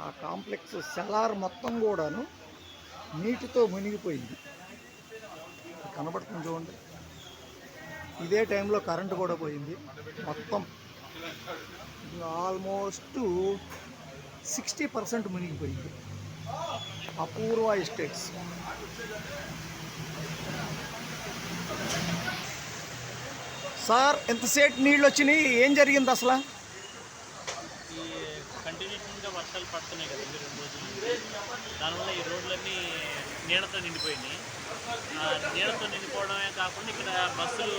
ఆ complex cellar మొత్తం కూడాను నీటితో మునిగిపోయింది. కనబడుతుంది చూడండి. ఇదే టైంలో కరెంటు కూడా పోయింది. మొత్తం ఆల్మోస్ట్ సిక్స్టీ పర్సెంట్ మునిగిపోయింది. అపూర్వ ఎస్టేట్స్. సార్ ఎంతసేపు నీళ్ళు వచ్చినాయి. ఏం జరిగింది అసలు? కంటిన్యూషన్గా వర్షాలు పడుతున్నాయి కదా రెండు రోజుల దానివల్ల ఈ రోడ్లన్నీ నీడతో నిండిపోయినాయి. నీడతో నిండిపోవడమే కాకుండా ఇక్కడ బస్సులు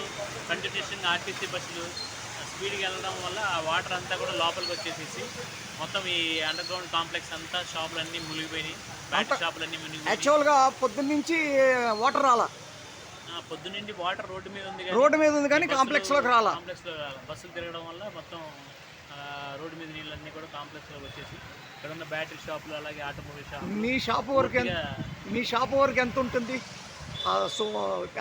కంటిన్యూషన్గా ఆర్టీసీ బస్సులు స్పీడ్గా వెళ్ళడం వల్ల ఆ వాటర్ అంతా కూడా లోపలికి వచ్చేసేసి మొత్తం ఈ అండర్ గ్రౌండ్ కాంప్లెక్స్ అంతా షాపులన్నీ మునిగిపోయినాయి. బ్యాటరీ షాపులన్నీ మునిగిపోయినాయి. యాక్చువల్గా పొద్దున్న నుంచి వాటర్ రాలా? పొద్దున్నుండి వాటర్ రోడ్డు మీద ఉంది రోడ్డు మీద ఉంది కానీ కాంప్లెక్స్లోకి రాలా? కాంప్లెక్స్లో రాలా. బస్సులు తిరగడం వల్ల మొత్తం రోడ్డు మీద నీళ్ళన్నీ కూడా కాంప్లెక్స్లోకి వచ్చేసి ఇక్కడ ఉన్న బ్యాటరీ షాపులు అలాగే ఆటోమొబైల్ షాప్ మీ షాప్ వరకు మీ షాప్ వరకు ఎంత ఉంటుంది? సో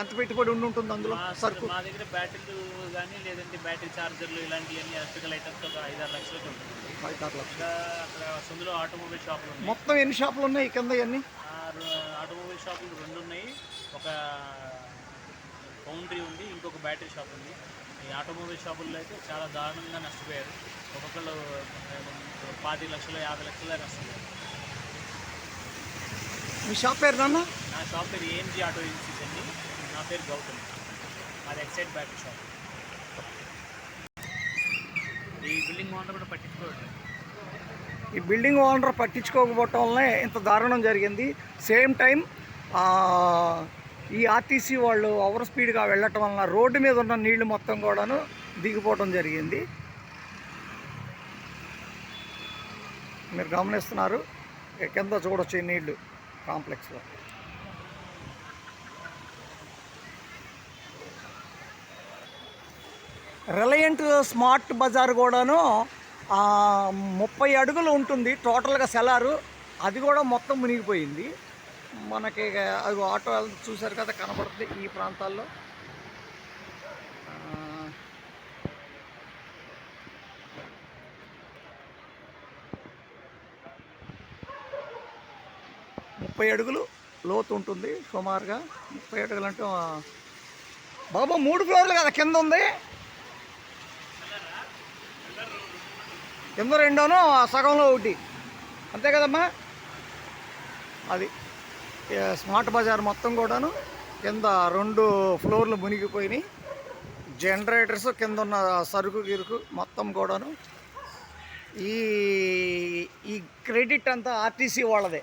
ఎంత పెట్టుబడి ఉండి ఉంటుంది అందులో? సరుకు? మా దగ్గర బ్యాటరీలు కానీ లేదంటే బ్యాటరీ ఛార్జర్లు ఇలాంటివన్నీ ఎలక్ట్రికల్ ఐటమ్స్ ఒక ఐదు ఆరు లక్షలకి ఉంటుంది. ఐదు ఆరు లక్షలు. అక్కడ సందులో ఆటోమొబైల్ షాపులు ఉన్నాయి. మొత్తం ఎన్ని షాపులు ఉన్నాయి కింద ఇవన్నీ? ఆటోమొబైల్ షాపులు రెండు ఉన్నాయి. ఒక ఫౌండరీ ఉంది ఇంకొక బ్యాటరీ షాప్ ఉంది. ఈ ఆటోమొబైల్ షాపుల్లో అయితే చాలా దారుణంగా నష్టపోయారు. ఒక్కొక్కళ్ళు ఆ, పాతిక లక్షలు యాభై లక్షల నష్టపోయారు. మీ షాప్ పేరు నాన్న? నా షాప్ పేరు ఏఎంజీ ఆటో ఏజెన్సీస్ అండి. నా పేరు గౌతమ్. అది ఎక్సైడ్ బ్యాటరీ షాప్. ఈ బిల్డింగ్ ఓనర్ కూడా పట్టించుకోవట్లేదు ఈ బిల్డింగ్ ఓనర్ పట్టించుకోకపోవటం వల్లనే ఇంత దారుణం జరిగింది. సేమ్ టైం ఈ ఆర్టీసీ వాళ్ళు ఓవర్ స్పీడ్గా వెళ్ళటం వలన రోడ్డు మీద ఉన్న నీళ్ళు మొత్తం కూడాను దిగిపోవటం జరిగింది. మీరు గమనిస్తున్నారు కింద చూడొచ్చు ఈ నీళ్ళు కాంప్లెక్స్లో. రిలయంట్ స్మార్ట్ బజార్ కూడాను ముప్పై అడుగులు ఉంటుంది టోటల్గా సెలారు. అది కూడా మొత్తం మునిగిపోయింది. మనకి అది ఆటో వెళ్తూ చూశారు కదా కనబడుతుంది ఈ ప్రాంతాల్లో. ముప్పై అడుగులు లోతు ఉంటుంది సుమారుగా. ముప్పై అడుగులు అంటే బాబా మూడు ఫ్లోర్లు కదా కింద ఉంది. కింద రెండోనో ఆ సగంలో ఒకటి. అంతే కదమ్మా? అది. స్మార్ట్ బజార్ మొత్తం కూడాను కింద రెండు ఫ్లోర్లు మునిగిపోయినాయి. జనరేటర్స్ కింద ఉన్న సరుకు గిరుకు మొత్తం కూడాను ఈ ఈ క్రెడిట్ అంతా ఆర్టీసీ వాళ్ళదే.